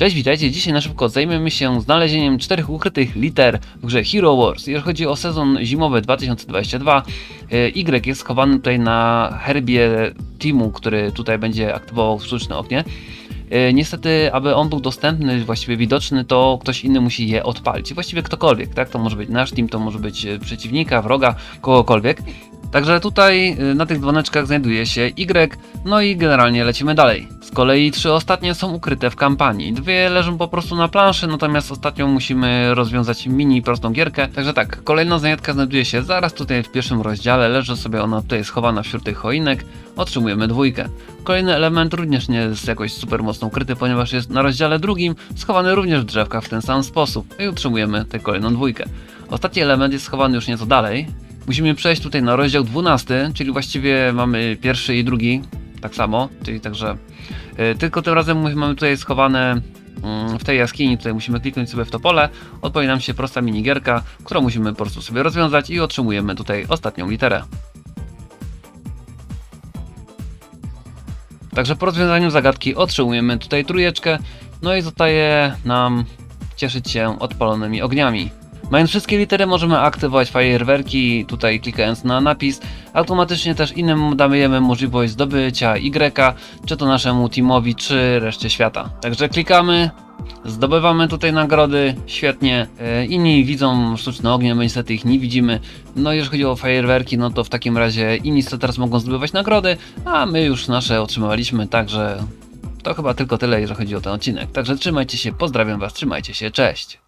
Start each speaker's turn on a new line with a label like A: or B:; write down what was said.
A: Cześć, witajcie. Dzisiaj na szybko zajmiemy się znalezieniem czterech ukrytych liter w grze Hero Wars. Jeżeli chodzi o sezon zimowy 2022, y, Y jest schowany tutaj na herbie teamu, który tutaj będzie aktywował sztuczne ognie. Y, Niestety, aby on był dostępny, właściwie widoczny, to ktoś inny musi je odpalić. Właściwie ktokolwiek, tak? To może być nasz team, to może być y, przeciwnika, wroga, kogokolwiek. Także tutaj na tych dzwoneczkach znajduje się Y, no i generalnie lecimy dalej. Z kolei trzy ostatnie są ukryte w kampanii. Dwie leżą po prostu na planszy, natomiast ostatnią musimy rozwiązać mini prostą gierkę. Także tak, kolejna zajętka znajduje się zaraz tutaj w pierwszym rozdziale, leży sobie ona tutaj schowana wśród tych choinek, otrzymujemy dwójkę. Kolejny element również nie jest jakoś super mocno ukryty, ponieważ jest na rozdziale drugim, schowany również w drzewkach w ten sam sposób i utrzymujemy tę kolejną dwójkę. Ostatni element jest schowany już nieco dalej. Musimy przejść tutaj na rozdział 12, czyli właściwie mamy pierwszy i drugi tak samo, czyli także y, tylko tym razem my- mamy tutaj schowane mm, w tej jaskini, tutaj musimy kliknąć sobie w to pole, odpowie nam się prosta minigierka, którą musimy po prostu sobie rozwiązać i otrzymujemy tutaj ostatnią literę. Także po rozwiązaniu zagadki otrzymujemy tutaj trójeczkę, no i zostaje nam cieszyć się odpalonymi ogniami. Mając wszystkie litery możemy aktywować fajerwerki, tutaj klikając na napis. Automatycznie też innym dajemy możliwość zdobycia Y, czy to naszemu teamowi, czy reszcie świata. Także klikamy, zdobywamy tutaj nagrody, świetnie. E, Inni widzą sztuczne ognie, my niestety ich nie widzimy. No jeżeli chodzi o fajerwerki, no to w takim razie inni teraz mogą zdobywać nagrody, a my już nasze otrzymywaliśmy, także to chyba tylko tyle, jeżeli chodzi o ten odcinek. Także trzymajcie się, pozdrawiam was, trzymajcie się, cześć!